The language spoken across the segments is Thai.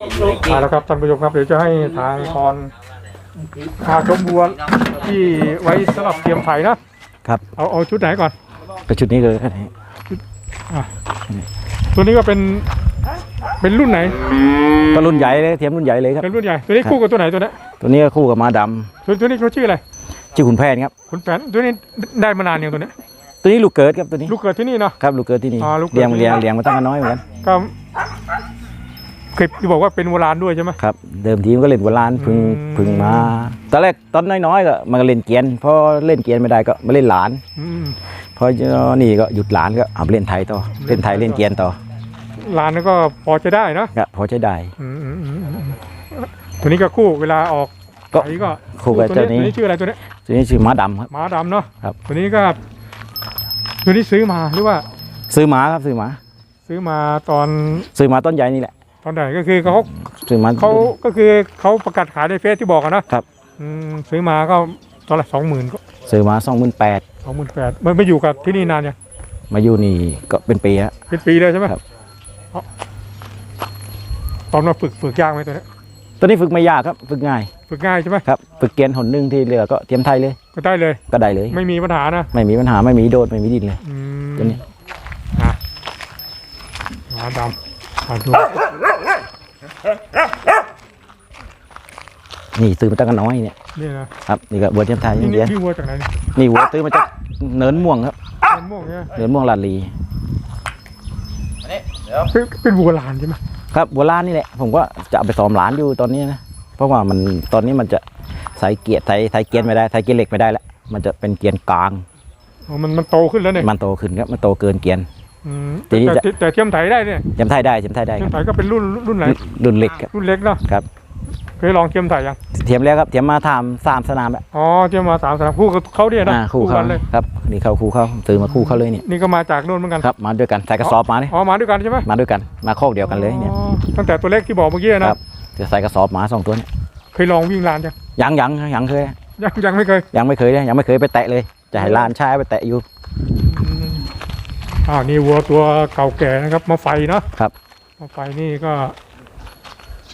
เอาละครับท่านผู้ชมครับเดี๋ยวจะให้ทางกรพาชมวัวที่ไว้สำหรับเตรียมไถนะครับ เอาเอาชุดไหนก่อนก็ชุดนี้เลยครับตัวนี้ก็เป็นเป็นรุ่นไหนก็รุ่นใหญ่เลยเทียมรุ่นใหญ่เลยครับเป็นรุ่นใหญ่ตัวนี้คู่กับตัวไหนตัวนี้ตัวนี้ก็คู่กับม้าดตัวตัวนี้เขาชื่ออะไรำชื่อขุนแผนครับคุณแผนตัวนี้ได้มานานยังตัวนี้ตัวนี้ลูกเกิดครับตัวนี้ลูกเกิดที่นี่เนาะครับลูกเกิดที่นี่อ๋อลูกเกิดเลี้ยงที่นี่เลี้ยงเลี้ยงมาตั้งแต่น้อยเหมือนกันก็ คลิปที่บอกว่าเป็นโบราณด้วยใช่ไหม ครับเดิมทีมันก็เล่นโบราณพึ่งอืม พึ่งมาตอนแรกตอนน้อยๆก็มันก็เล่นเกียนพอเล่นเกียนไม่ได้ก็มาเล่นหลานอืมพอนี่ก็หยุดหลานก็เอาไปเล่นไทยต่อเล่นไทยเล่นเกียนต่อร้านนั้นก็พอจะได้เนาะก็พอใช้ได้ อืมอืมอืมอืมตัวนี้ก็คู่เวลาออกก็ ไถก็คู่กับตัวเจ้านี้ตัวนี้ชื่ออะไรตัวนี้ตัวนี้ชื่อม้าดำครับม้าดำเนาะครับ ตัวนี้ก็ตัวนี้ซื้อมาหรือว่าซื้อม้าครับซื้อม้าซื้อมาตอนซื้อม้าต้นใหญ่นี่แหละ ตอนไหนก็คือเขาซื้อม้าเขาก็คือเขาประกาศขายในเฟซที่บอกกันนะครับ อืมซื้อมาก็ตอนละสองหมื่นก็ซื้อม้าสองหมื่นแปดสองหมื่นแปดมันไม่อยู่กับที่นี่นานยังมาอยู่นี่ก็เป็นปีแล้ว เป็นปีเลยใช่ไหมครับ เอาตอนมาฝึกฝึกยากไหมตัวนี้ตัวนี้ฝึกไม่ยากครับ ฝึกง่ายฝึกง่ายใช่ไหมครับฝึกเกียนหนหนึ่งที่เหลือก็เตรียมไทยเลยก็ได้เลย ก็ได้เลย ไม่มีปัญหานะไม่มีปัญหาไม่มีโดดไม่มีดินเลย อืมตัวนี้ อะม้าดำ อะดูนี่ซื้อมาตั้งแต่น้อยเนี่ยนี่นะครับนี่ก็บัวเทียมไทยนี่ยังเดียนนี่วัวจากไหนเนี่ยนี่วัวซื้อมาจากเนินม่วงครับเป็นม่วงเนี่ยเนินม่วงลาดลีเป็นเป็นวัวลานใช่ไหมครับบัวล้านนี่แหละผมก็จะเอาไปซ้อมหลานอยู่ตอนนี้นะเพราะว่ามันตอนนี้มันจะใส่เกียร์ใส่ใส่เกียร์ไม่ได้ใส่เกียร์เหล็กไม่ได้แล้วมันจะเป็นเกียร์กลางอ๋อมันมันโตขึ้นแล้วเนี่ยมันโตขึ้นครับมันโตเกินเกียร์ อืมทีนี้แต่จะแต่แต่เทียมไถได้เนี่ยเทียมไทยได้เทียมไทยได้เทีคยรัมบไถก็เป็นรุ่นรุ่นไหนรุ่นเล็กครับ รุ่นเล็กเนาะครับ เคยลองเทียมไถยังเทียมแล้วครับเทียมมาทำสามสนามแล้วอ๋อเทียมมาสามสนามคู่กับเขาเนี่ยนะอ่าคู่เขากันเลยครับนี่เขาคู่เขาซื้อมาคู่เขาเลยเนี่ยนี่ก็มาจากนู่นเหมือนกันครับมาด้วยกันใส่กระสอบมาเนี่ยอ๋อมาด้วยกันใช่ไหมมาด้วยกันมาคอกเดียวกันเลยเนี่ย อ๋อตั้งแต่ตัวเล็กที่บอกเมื่อกี้นะ ครับ จะใส่กระสอบหมาสองตัวเนี่ยเคยลองวิ่งลานยังยังยังยังเคยยังยังไม่เคยยังไม่เคยเลยยังไม่เคยไปแตะเลย จะให้หลานชายไปแตะอยู่อืม อ้าวนี่วัวตัวเก่าแก่นะครับ มาไฟเนาะครับ มาไฟนี่ก็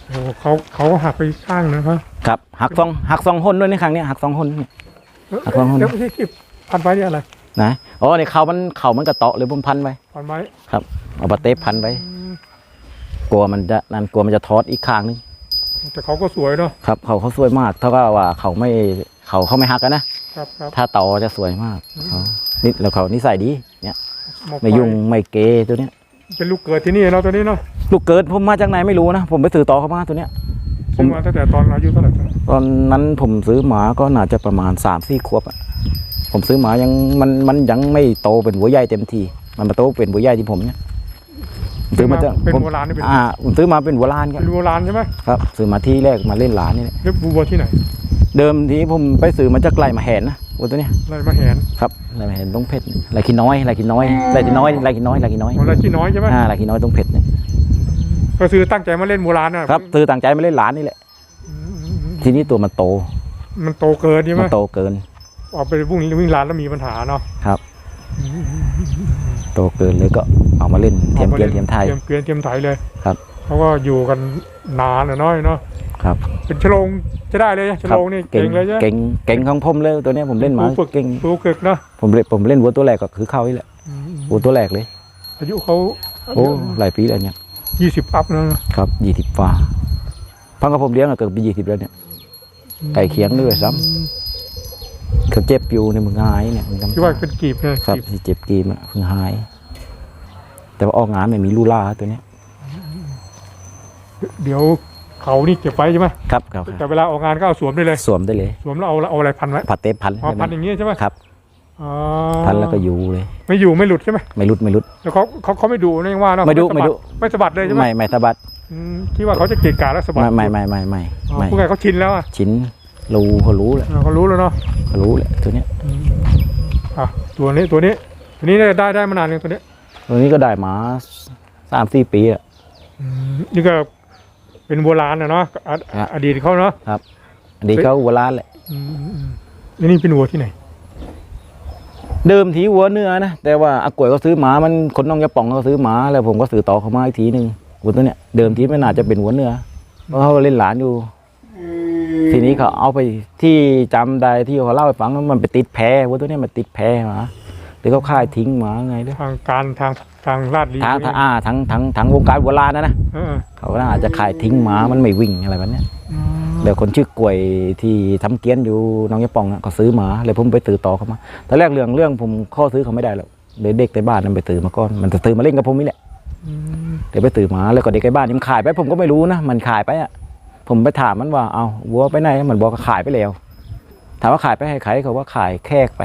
โอ้เขาเขาหักไปข้างนะครับครับหักซองหักซองหนด้วยนี่ครั้งเนี้ยหักซองหนนี่หักลองหุ้นเดี๋ยวที่ที่พันไว้นี่อะไรนะอ๋อนี่เขามันเขามันกระเตาะหรือผมพันไว้พันไว้เอาปาเตปพันไว้อืมกลัวมันจะนั่นกลัวมันจะทอดอีกข้างนึงแต่เขาก็สวยเนาะครับ เขาเขาสวยมากเท่ากับว่าเขาไม่เขาเขาไม่หักกันนะครับครับถ้าเตาจะสวยมากอืมเขานี่แล้วเขานิสัยดีเนี่ยา ไม่ยุ่งไม่เกตัวเนี้ย เป็นลูกเกิดที่นี่เนาะตัวนี้เนาะลูกเกิดผมมาจากไหนไม่รู้นะผมไปซื้อต่อเขามาตัวเนี้ยผมซื้อมาตั้งแต่ตอนอายุเท่าไหร่ตอนนั้นผมซื้อหมาก็น่าจะประมาณ3ามสี่ขวบอะผมซื้อหมายังมันมันยังไม่โตเป็นหัวใหญ่เต็มทีมันมาโตเป็นหัวใหญ่ที่ผมเนี่ยผมซื้อมาจากเป็นผมโบราณนี่เป็นอ่าผมซื้อมาเป็นหัวล้านครับเป็นโบราณใช่ไหมครับซื้อมาที่แรกมาเล่นหลานนี่แหละแล้ววัวที่ไหน เดิมทีผมไปซื้อมาจากไร่มาแหนนะวัวตัวเนี้ยอะไรมาแหนครับไร่มาแหนต้องเพชรไร่ขี้น้อยไร่ขี้น้อยไร่ขี้น้อยไร่ขี้น้อยไร่ขี้น้อยอะไรที่น้อยใช่ไหมอ่าไร่ขี้น้อยต้องเพชรเนี่ยก็คือตั้งใจมาเล่นโบราณนะครับซื้อต่างใจมาเล่นหลานนี่แหละอืมอืมอืมทีนี้ตัวมันโต มันโตเกินใช่ไหมมันโตเกิน ออกไปวิ่งวิ่งร้านแล้วมีปัญหาเนาะครับ โตเกินเลยก็เอามาเล่นเทียมเกลียนเทียมไทยเทียมเกลียนเทียมไทยเลยครับ เขาก็อยู่กันนานอะน้อยเนาะครับเป็นชะโลงจะได้เลยชะโลงนี่เก่งเลยใช่ไหมเก่งเก่งของผมเลยตัวเนี้ยผมเล่นหมาผู้ฝึกเก่งผู้ฝึกเนาะผมเล่นผมเล่นวัวตัวแรกก็คือเขานี่แหละอืมวัวตัวแรกเลย อายุเขาโอ้หลายปีแล้วเนี่ยยี่สิบอัพแล้วนะครับยี่สิบฟ้าพังกับผมเลี้ยงอะเกิดปียี่สิบแล้วเนี่ยไก่เคียงด้วยซ้อืมเขาเจ็บอยู่ในมือหายเนี่ยมันที่ว่าเป็นกีบเนี่ยครับกีบที่เจ็บกีมอะเพิ่งหาย แต่ว่าออกงานไม่มีลูล่าตัวเนี้ย เดี๋ยวเขานี่เก็บไว้ใช่ไหมครับครับแต่เวลาออกงานก็เอาสวมได้เลยสวมได้เลย สวมแล้วเอาเอาอะไรพันไว้ผัดเตปพันอ๋อพันอย่างงี้ใช่ไหมครับอ๋อพันแล้วก็อยู่เลย ไม่อยู่ไม่หลุดใช่ไหมไม่รุดไม่รุดแล้วเขาเขาเขาไม่ดูนี่ว่าเนาะไม่ดุสะไม่ดุไม่สะบัดเลยใช่ไหมไม่ไม่สะบัดอืมคิดว่าเขาจะเกะกะแล้วสะบัดไม่ไม่ไม่ไม่ไม่อ๋อไม่ผู้ใหญ่เขาชินแล้วอะชิ้นรู้เขารู้แหละเออเขารู้แล้วเนาะเขารู้แหละตัวเนี้ยอืมอะตัวนี้ตัวนี้ตัวนี้ได้ได้มานานยังตัวนี้ตัวนี้ก็ได้มาสามสี่ปีอะอืมนี่ก็ เป็นโบราณนะเนาะอครับอดีตเขาเนาะอันนี้เขาวัวล้านแหละอืมอืมอืมแล้วนี่เป็นวัวที่ไหนเดิมทีวัวเนื้อนะแต่ว่าอากวยก็ซื้อหมามันคนน้องยาป่องก็ซื้อหมาแล้วผมก็ซื้อต่อเขามาอีกทีหนึ่งวัวตัวเนี้ยเดิมทีไม่น่าจะเป็นวัวเนื้อเพราะเขาเล่นหลานอยู่ ทีนี้เขาเอาไปที่จำได้ที่เขาเล่าให้ฟังว่ามันไปติดแพวัวตัวเนี้ยมันติดแพมาหรือเขาค่ายทิ้งมาไงเด้อทางการทาง ทางลาดลีทางทางอ่าทั้งทั้งทั้งวงการโบราณนะนะเออเขาน่าจะขายทิ้งหมามันไม่วิ่งอะไรแบบเนี้ยอืมเดี๋ยวคนชื่อกล้วยที่ทำเกี้ยนอยู่หน้องยะปองอะเขาซื้อหมาเลยผมไปตือต่อเขามาตอนแรกเรื่องเรื่องผมข้อซื้อเขาไม่ได้หรอกเลยเด็กในบ้านนั้นไปตือมาก่อนมันจะตือมาเล่นกับผมนี่แหละอืมเดี๋ยวไปตือหมาแล้วก็เด็กในบ้านนี่มันขายไปผมก็ไม่รู้นะมันขายไปอะผมไปถามมันว่าเอาวัวไปไหนมันบอกว่าขายไปแล้ว ถามว่าขายไปให้ใครเขาว่าขายแขกไป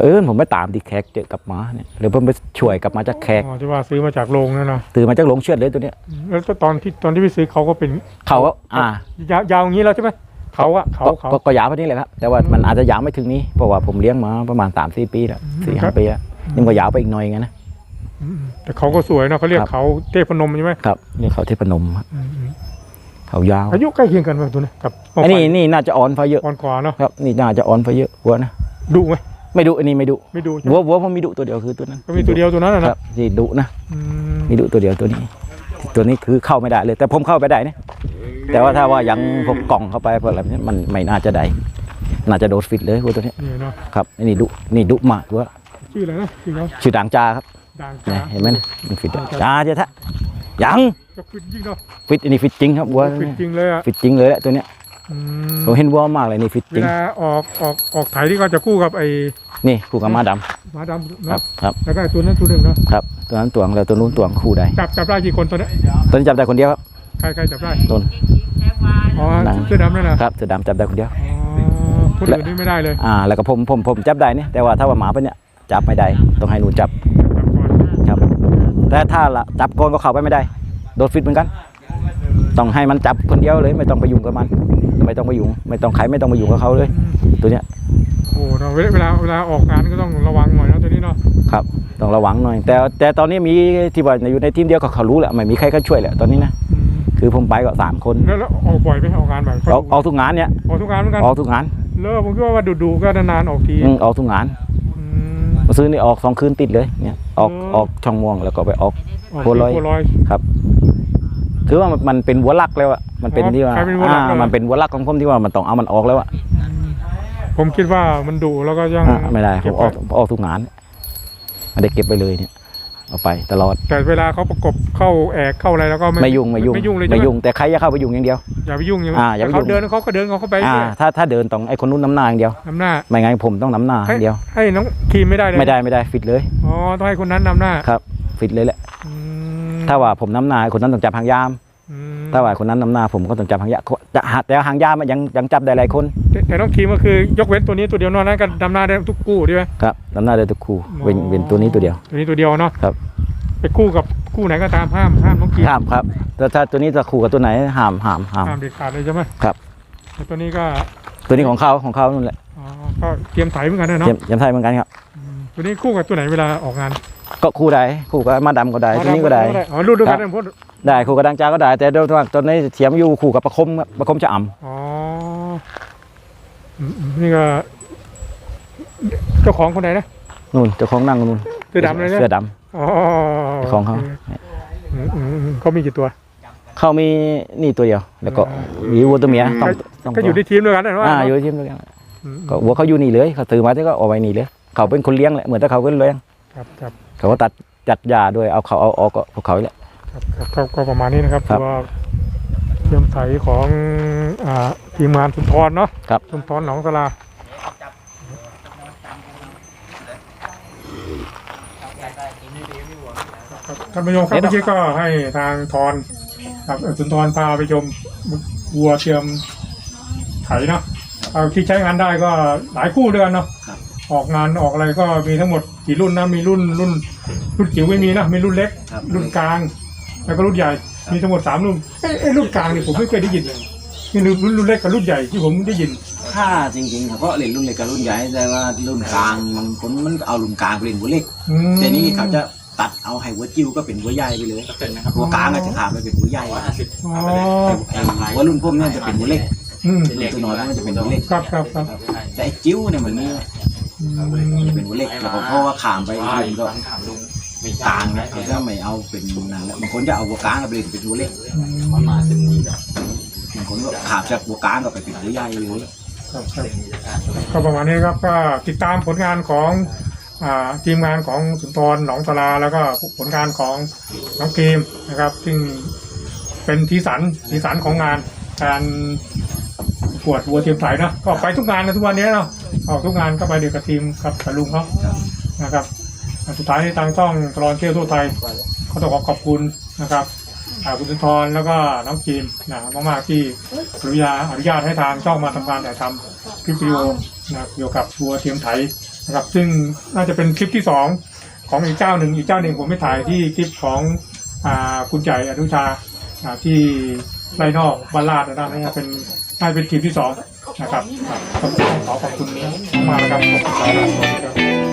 เผอิญผมไปตามที่แขกเจอกับหมาเนี่ยเลยผมไปช่วยกลับมาจากแขกอ๋อที่ว่าซื้อมาจากโรงนั่นนะตือมาจากหลงเชือดเลยตัวเนี้ยอืมแล้วตอนที่ตอนที่ไปซื้อเขาก็เป็นเขาก็อ่ายาวยาวอย่างนี้แล้วใช่ไหมเขาอะเขาก็เขาก็ก็ยาวไปนี่แหละครับแต่ว่ามันอาจจะยาวไม่ถึงนี้เพราะว่าผมเลี้ยงมาประมาณ3ามสี่ปีแล้วสี่ครัห้าบปีแล้วยังก็ยาวไปอีกหน่อยไงนะอืมแต่เขาก็สวยเนาะเขาเรียกครับเขาเทพนมใช่ไหมครับนี่เขาเทพนมครับอืมอืมเขายาวอายุใกล้เคียงกันไหมตัวนี้กับอันนี้นี่น่าจะอ่อนไฟเยอะอ่อนกว่าเนาะครับนี่น่าจะอ่อนไฟเยอะวัวนะดุไหม ไม่ดุอันนี้ไม่ดุไม่ดุใช่ไหมวัววัวผมมีดุตัวเดียวคือตัวนั้นก็มีตัวเดียวตัวนั้นนะคนะรับที่ดุนะอืมมีดุตัวเดียวตัวนี้ ตัวนี้คือเข้าไม่ได้เลย แต่ผมเข้าไปได้นะแต่ว่าถ้าว่ายังพวกกล่องเข้าไปพวกอะไรนี้มันไม่น่าจะได้น่าจะโดดฟิตเลยวัวตัวนี้นี่เนาะครับอันนี้ดุนี่ดุมากวัวชื่ออะไรนะชื่อเขาชื่อด่างจาครับดังเนี่จ้ายเห็นไหมนะมันฟิตจ้าเจ้าทะยังก็ฟิตจริงเนาะฟิตอันนี้ฟิตจริงครับวัวฟิตจริงเลยอะฟิตจริงเลยแหละตัวเนี้ย อืมผมเห็นวัวมากเลยนี่ฟิตเวจริงลาออกออกออกไถที่ก็จะคู่กับไอ้นี่คู่กับม้าดหมาดำำครัเนาะบครับแล้วก็ไอ้ตัวนั้นตัวหนึ่งเนาะครับตัวนั้นตวงแล้วตัวนู้นตวงคู่ใดจับจับได้กี่คนตัวเนี้ยตัวนี้จับได้คนเดียวครับใครใครจับได้ต้น อ๋อดัง เสื้อดำนั่นนะครับเสือดำจับได้คนเดียว อ๋อคนอื่นนี่ไม่ได้เลยอ่าแล้วก็ผมผมผมจับได้เนี่ยแต่ว่าถ้าว่าหมาเป็นเนี่ยจับไม่ได้ต้องให้หนูจับจับก่อนครับ แต่ถ้าละจับก่อนก็เข้าไปไม่ได้ โดนฟิตเหมือนกัน ต้องให้มันจับคนเดียวเลยไม่ต้องไปยุ่งกับมัน ไม่ต้องไปยุ่งไม่ต้องใครไม่ต้องไปยุ่งกับเขาเลย ตัวเนี้ยโอ้เราเวลาเวลาเวลาออกงานก็ต้องระวังหน่อยนะตัวนี้เนาะครับต้องระวังหน่อย แต่แต่ตอนนี้มีที่ว่าอยู่ในทีมเดียวก็เขารู้แหละไม่มีใครเขาช่วยแหละตอนนี้นะอืมคือผมไปก็สามคนแล้วแล้วออกบ่อยไหมออกงานบ่อยออกออกทุกงานเนี่ยออกทุกงานเหมือนกันออกทุกงานแล้วผมคิดว่าว่าดูๆก็นานๆออกทีอืมออกทุกงานอืมมาซื้อนี่ออกสองคืนติดเลยเนี่ยออกอืมออกช่องม่วงแล้วก็ไปออกออกโพลอยโพล อยคือว่ามันมันเป็นวัวลักแล้วอะมันเป็นอ๋อที่ว่าใครเป็นวัวลักอ่าเลยมันเป็นวัวลักของผมที่ว่ามันต้องเอามันออกแล้วอะผมคิดว่ามันดุแล้วก็ยังอ่าไม่ได้ผเก็บมอไว้อกผมออกทุกงานไม่ได้เก็บไปเลยเนี่ยเอาไปตลอดแต่เวลาเขาประกบเข้าแอกเข้าอะไรแล้วก็ไม่ยุ่งไม่ยุ่งไม่ยุ่งเลยใช่ไม่ไหมยุ่งแต่ใครจะเข้าไปยุ่งอย่างเดียว อย่าไปยุ่งอย่างอ่าอย่าไปแต่เขายุ่งเดินเขาก็เดินเขาเข้าไปอ่าเรื่อยถ้าถ้าเดินต้องไอ้คนนู้นน้ำหน้าอย่างเดียว นำหน้า ไม่งั้นผมต้องน้ำหน้าอให้ย่างเดียว ให้น้องครีมไม่ได้เลยไม่ได้ไม่ได้ฟิตเลย อ๋อต้องให้คนนั้นนำหน้าครับฟิตเลยแหละ อืม ถ้าว่าผมน้ำหน้าคนนั้นต้องจับหางยามอืมถ้าว่าคนนั้นน้ำหน้าผมก็ต้องจับหางยามจะแต่หางยามมันยังยังจับได้หลายคน แต่แต่น้องครีมก็คือยกเว้นตัวนี้ตัวเดียวนอกนั้นก็ดำหน้าได้ทุกคู่ใช่ไหมครับน้ำหน้าได้ทุกคู่เว้นอ๋อเว้นตัวนี้ตัวเดียว ตัวนี้ตัวเดียวเนาะครับ ไปคู่กับคู่ไหนก็ตามห้ามห้ามน้องครีมห้ามครับแต่ถ้าตัวนี้จะคู่กับตัวไหนห้ามห้ามห้าม ห้ามเด็ดขาดเลยใช่ไหมครับ แต่ตัวนี้ก็ตัวนี้ของเขาของเขานั่นแหละอ๋อก็เตรียมไถเหมือนกันนะเนาะเยี่ยมเยี่ยมไทยเหมือนกันครับอืมตัวนี้คู่กับตัวไหนเวลาออกงาน ก็คู่ใดคู่กับมาดำก็ได้ตัวนี้ก็ได้อ๋อรุ่นด้วยกันครับนะพวกได้คู่กับดังจาก็ได้ แต่โดยทั่วตอนนี้เสียมอยู่คู่กับประคมครับประคมจะอ่อ๋ออืมอืมนี่ก็เจ้าของคนไหนนะำนู่นเจ้าของนั่งนู่นเสื้อดำเลยนะเสื้อดอ๋อเจ้าของเขาอืมอืมอืมเขามีกี่ตัวำเขามีนี่ตัวเดียว แล้วก็มีวัวตัวเมียต้องต้องก็อยู่ในทีมด้วยกันนะว่าอ่าอยู่ในทีมด้วยกันอืมก็วัวเขาอยู่นี่เลยเขาถือมาที่ก็เอาไว้นี่เลย เขาเป็นคนเลี้ยงแหละเหมือนถ้าเขาเป็นเลี้ยงครับครับ เขาก็ตัดจัดยาด้วยเอาเขาเอาออกก็พวกเขาแหละ ครับครับก็ก็ประมาณนี้นะครับครับ ตัวเทียมใสของอ่าทีมงานสุนทรเนาะครับสุนทรหนองสลาครับท่านผู้ชมครับเมื่อกี้ก็ให้ทางทรกับสุนทรพาไปชมวัวเทียมไถเนาะเอาที่ใช้งานได้ก็หลายคู่ด้วยกันเนาะ ออกงานออกอะไรก็มีทั้งหมดกี่รุ่นนะมีรุ่นรุ่น รุ่นจิ๋วไม่มีนะมีรุ่นเล็ก ครับ รุ่นกลาง แล้วก็รุ่นใหญ่มีทั้งหมดสามรุ่นเอ้ยเอ้ยรุ่นกลางนี่ผมไม่เคยได้ยินเลยมีรุ่นรุ่นรุ่นเล็กกับรุ่นใหญ่ที่ผมได้ยิน ถ้าจริงๆเขาก็เล่นรุ่นเล็กกับรุ่นใหญ่แต่ว่ารุ่นกลางบางคนมันก็เอารุ่นกลางไปเล่นหัวเล็กอืม แต่นี่เขาจะตัดเอาให้หัวจิ้วก็เป็นหัวใหญ่ไปเลยหัวกลางอาจจะขาดไปเป็นหัวใหญ่อ๋อไอ้หัวรุ่นพวกนี้จะเป็นหัวเล็กอืมรุ่นตัวน้อยมันจะเป็นหัวเล็กครับครับครับ แต่ไอ้จิ้วเนี่ยมันนี่อืมจะ เป็นหัวเล็กแล้วก็เพราะว่าขามไปรุ่นก็กลางนะเขาจะไม่เอาเป็นนั่นแหละบางคนจะเอาวัวกลางไปเล่นเป็นวัวเล็กอืมมันมาเป็นนี้แบบบางคนก็ขาบจากวัวกลางก็ไปเป็นวัวใหญ่เลยครับครับก็ประมาณนี้ครับก็ติดตามผลงานของอ่าทีมงานของสุนทรหนองสลาแล้วก็ผลงานของน้องเกมนะครับซึ่งเป็นทีสันทีสันของงานการปวดวัวเทียมไถเนอะก็ไปทุกงานนะทุกวันนี้เนาะ ออกทุกงานก็ไปเดียวกับทีมกับกับลุงเขานะครับอันสุดท้ายที่ทางช่องตลอดเที่ยวทั่วไทยก็ต้องขอขอบคุณนะครับอ่าคุณสุนทรแล้วก็น้องเกมนะมากๆที่อนุญาตอนุญาตให้ทางช่องมาทำการถ่ายทำคลิปวิดีโอนะครับเกี่ยวกับวัวเทียมไถนะครับ ซึ่งน่าจะเป็นคลิปที่สองของอีกเจ้าหนึ่งอีกเจ้าหนึ่งผมไม่ถ่ายที่คลิปของอ่าคุณใหญ่อนุชาอ่าที่ไรนอกบ้านลาดนะครับนี่เป็น น่าจะเป็นคลิปที่สองนะครับครับขอบคุณขอขอบคุณมากนะครับขอบคุณครับ